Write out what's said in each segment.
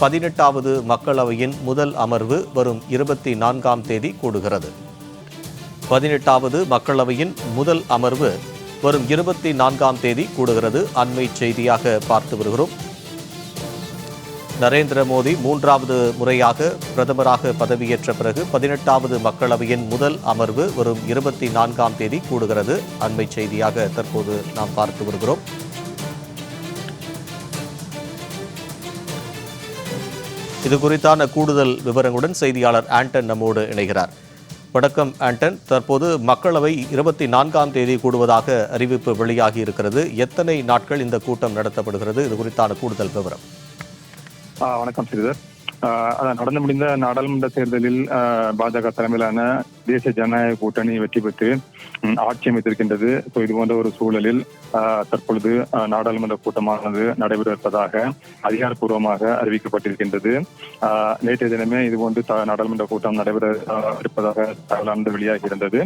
பதினெட்டாவது மக்களவையின் முதல் அமர்வு வரும் இருபத்தி நான்காம் தேதி கூடுகிறது. பதினெட்டாவது மக்களவையின் முதல் அமர்வு வரும் இருபத்தி நான்காம் தேதி கூடுகிறது. அண்மை செய்தியாக பார்த்து வருகிறோம். நரேந்திர மோடி மூன்றாவது முறையாக பிரதமராக பதவியேற்ற பிறகு பதினெட்டாவது மக்களவையின் முதல் அமர்வு வரும் இருபத்தி நான்காம் தேதி கூடுகிறது. அண்மை செய்தியாக தற்போது நாம் பார்த்து வருகிறோம். இது குறித்தான கூடுதல் விவரங்களுடன் செய்தியாளர் ஆண்டன் நம்மோடு இணைகிறார். வணக்கம் ஆண்டன். தற்போது மக்களவை இருபத்தி நான்காம் தேதி கூடுவதாக அறிவிப்பு வெளியாகி இருக்கிறது. எத்தனை நாட்கள் இந்த கூட்டம் நடத்தப்படுகிறது? இது குறித்தான கூடுதல் விவரம். வணக்கம் ஸ்ரீதர். நடந்து முடிந்த நாடாளுமன்ற தேர்தலில் பாஜக தலைமையிலான தேசிய ஜனநாயக கூட்டணி வெற்றி பெற்று ஆட்சி அமைத்திருக்கின்றது. ஸோ இது போன்ற ஒரு சூழலில் தற்பொழுது நாடாளுமன்ற கூட்டமானது நடைபெற இருப்பதாக அதிகாரப்பூர்வமாக அறிவிக்கப்பட்டிருக்கின்றது. நேற்றைய தினமே இதுபோன்று போன்று நாடாளுமன்ற கூட்டம் நடைபெற இருப்பதாக தகவலானது வெளியாகி இருந்தது.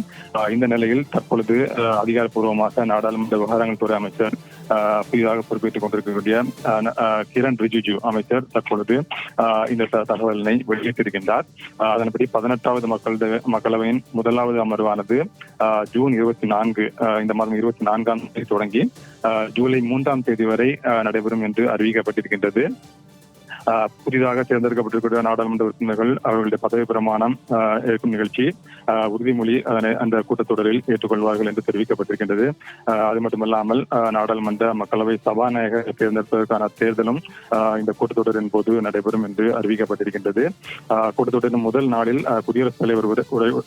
இந்த நிலையில் தற்பொழுது அதிகாரப்பூர்வமாக நாடாளுமன்ற விவகாரங்கள் துறை அமைச்சர் புதிதாக பொறுப்பேற்றுக் கொண்டிருக்கக்கூடிய கிரண் ரிஜிஜு அமைச்சர் தற்பொழுது இந்த தகவலினை வெளியிட்டிருக்கின்றார். அதன்படி பதினெட்டாவது மக்கள் மக்களவையின் முதலாவது அமர்வானது ஜூன் இருபத்தி நான்கு இந்த மாதம் இருபத்தி நான்காம் தேதி தொடங்கி ஜூலை மூன்றாம் தேதி வரை நடைபெறும் என்று அறிவிக்கப்பட்டிருக்கின்றது. புதிதாக தேர்ந்தெடுக்கப்பட்டிருக்கிற நாடாளுமன்ற உறுப்பினர்கள் அவர்களுடைய பதவி பிரமாணம் இருக்கும் நிகழ்ச்சி உறுதிமொழி அதனை அந்த கூட்டத்தொடரில் ஏற்றுக்கொள்வார்கள் என்று தெரிவிக்கப்பட்டிருக்கின்றது. அது மட்டுமல்லாமல் நாடாளுமன்ற மக்களவை சபாநாயகர் தேர்ந்தெடுப்பதற்கான தேர்தலும் இந்த கூட்டத்தொடரின் போது நடைபெறும் என்று அறிவிக்கப்பட்டிருக்கின்றது. கூட்டத்தொடரின் முதல் நாளில் குடியரசுத் தலைவர்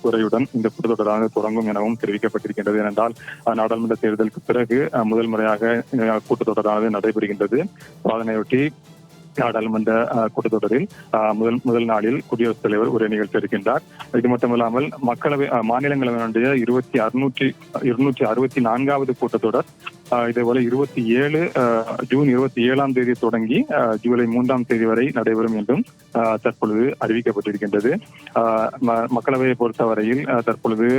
உரையுடன் இந்த கூட்டத்தொடரானது தொடங்கும் எனவும் தெரிவிக்கப்பட்டிருக்கின்றது. ஏனென்றால் நாடாளுமன்ற தேர்தலுக்கு பிறகு முதல் முறையாக கூட்டத்தொடரானது நடைபெறுகின்றது. அதனையொட்டி நாடாளுமன்ற அஹ், கூட்டத்தொடரில் முதல் முதல் நாளில் குடியரசுத் தலைவர் உரை நிகழ்த்த இருக்கின்றார். இது மட்டுமல்லாமல் மக்களவை மாநிலங்களவையினுடைய இருபத்தி அறுநூற்றி இருநூற்றி அறுபத்தி நான்காவது கூட்டத்தொடர் இதேபோல இருபத்தி ஏழு ஜூன் இருபத்தி ஏழாம் தேதி தொடங்கி ஜூலை மூன்றாம் தேதி வரை நடைபெறும் என்றும் அஹ், தற்பொழுது அறிவிக்கப்பட்டிருக்கின்றது. ம- மக்களவையை பொறுத்தவரையில் அஹ், தற்பொழுது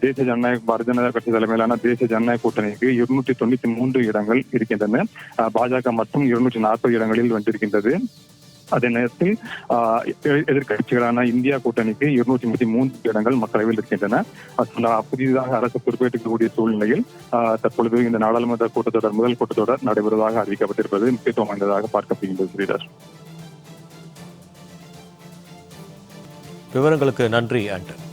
தேசிய ஜனநாயக பாரதிய ஜனதா கட்சி தலைமையிலான தேசிய ஜனநாயக கூட்டணிக்கு இருநூற்றி தொண்ணூத்தி மூன்று இடங்கள் இருக்கின்றன. அஹ், பாஜக மட்டும் இருநூற்றி நாற்பது இடங்களில் வென்றிருக்கின்றது அதே நேரத்தில் ஆஹ், எதிர்க்கட்சிகளான இந்தியா கூட்டணிக்கு இருநூற்றி முப்பத்தி மூன்று இடங்கள் மக்களவையில் இருக்கின்றன. புதிதாக அரசு பொறுப்பேற்றுக்கக்கூடிய சூழ்நிலையில் தற்பொழுது இந்த நாடாளுமன்ற கூட்டத்தொடர் முதல் கூட்டத்தொடர் நடைபெறுவதாக அறிவிக்கப்பட்டிருப்பது முக்கியத்துவம் வாய்ந்ததாக பார்க்கப்படுகின்றது ஸ்ரீதர். விவரங்களுக்கு நன்றி ஆண்டன்.